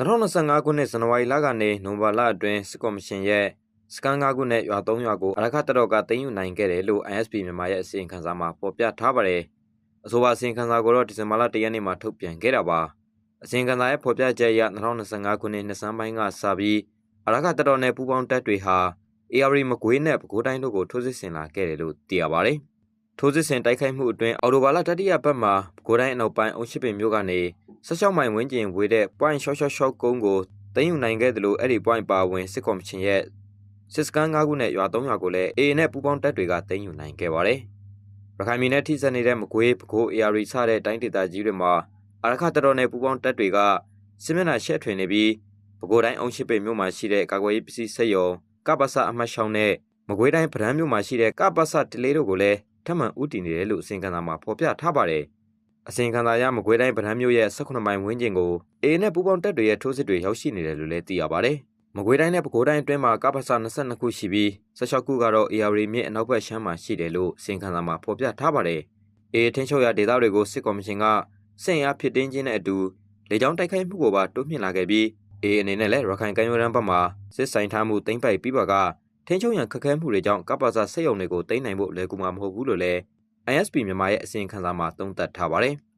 2025ခုနှစ်ဇန်နဝါရီလကနေနိုဝင်ဘာလအတွင်းစစ်ကော်မရှင်ရဲ့စကန်၅ခုနဲ့ရွာ၃ရွာကိုအရခတ်တတော်ကတင်ယူနိုင်ခဲ့တယ်လို့ ISP မြန်မာရဲ့အစီရင်ခံစာမှာဖော်ပြထားပါတယ်။အဆိုပါအစီရင်ခံစာကိုတော့ဒီဇင်ဘာလ၁ရက်နေ့မှာထုတ်ပြန်ခဲ့တာပါ။အစီရင်ခံစာရဲ့ဖော်ပြချက်အရ2025ခုနှစ်နှစ်ဆန်းပိုင်းကစပြီးအရခတ်တတော်နဲ့ပူးပေါင်းတပ်တွေဟာ AR မကွေးနဲ့ပဲခူးတိုင်းတို့ကိုထိုးစစ်ဆင်လာခဲ့တယ်လို့သိရပါတယ်။ထိုးစစ်ဆင်တိုက်ခိုက်မှုအတွင်းအော်တိုဘာလတတိယပတ်မှာပဲခူးတိုင်းအနောက်ပိုင်းအုံရှိပင်မြို့ကနေ 16မိုင်ဝန်းကျင်ဝေးတဲ့ point short short short ကုန်းကိုတင်ယူနိုင်ခဲ့တယ်လို့အဲ့ဒီ point ပါဝင်စစ်ကော်မရှင်ရဲ့စစ်စကန်၅ခုနဲ့ရွာ၃ရွာကိုလည်း AA နဲ့ပူးပေါင်းတပ်တွေကတင်ယူနိုင်ခဲ့ပါတယ်။ရခိုင်ပြည်နယ်ထိစပ်နေတဲ့မကွေးပဲခူး AR စတဲ့တိုင်းဒေသကြီးတွေမှာအရခတ်တော်နဲ့ပူးပေါင်းတပ်တွေကစစ်မျက်နှာရှက်ထွင်နေပြီးပဲခူးတိုင်းအုံရှိပင်မြို့မှာရှိတဲ့ကာကွယ်ရေးပစ္စည်းစက်ရုံကပ္ပစအမှတ်6နဲ့မကွေးတိုင်းဗရန်မြို့မှာရှိတဲ့ကပ္ပစတလေးတို့ကိုလည်းထပ်မံဥတည်နေတယ်လို့အစင်ကန်သာမှာဖော်ပြထားပါတယ်။ အစင်ကန်သာရမကွေးတိုင်းဗရန်မြို့ရဲ့18မိုင်ဝန်းကျင်ကိုအေနဲ့ပူပေါင်းတပ်တွေရဲ့ထိုးစစ်တွေရောက်ရှိနေတယ်လို့လည်းသိရပါတယ်။မကွေးတိုင်းနဲ့ပဲခူးတိုင်းအတွင်းမှာကပ္ပစ22ခုရှိပြီး16ခုကတော့ AR မြစ်အနောက်ဘက်ရှမ်းမှာရှိတယ်လို့အစင်ကန်သာမှာဖော်ပြထားပါတယ်။ A ထင်းချုပ်ရဒေသတွေကိုစစ်ကော်မရှင်ကစင်အားဖြစ်တင်းခြင်းနဲ့အတူလေကြောင်းတိုက်ခိုက်မှုကိုပါတိုးမြှင့်လာခဲ့ပြီး A အနေနဲ့လည်းရခိုင်ကမ်းရိုးတန်းဘက်မှာစစ်ဆိုင်ထားမှုတိမ့်ပိုက်ပြီးပါကထင်းချုပ်ရန်ခက်ခဲမှုတွေကြောင့်ကပ္ပစာစစ်ရုံတွေကိုတိမ့်နိုင်ဖို့လွယ်ကူမှာမဟုတ်ဘူးလို့လည်း ISP မြန်မာရဲ့အစီရင်ခံစာမှာသုံးသပ်ထားပါတယ်။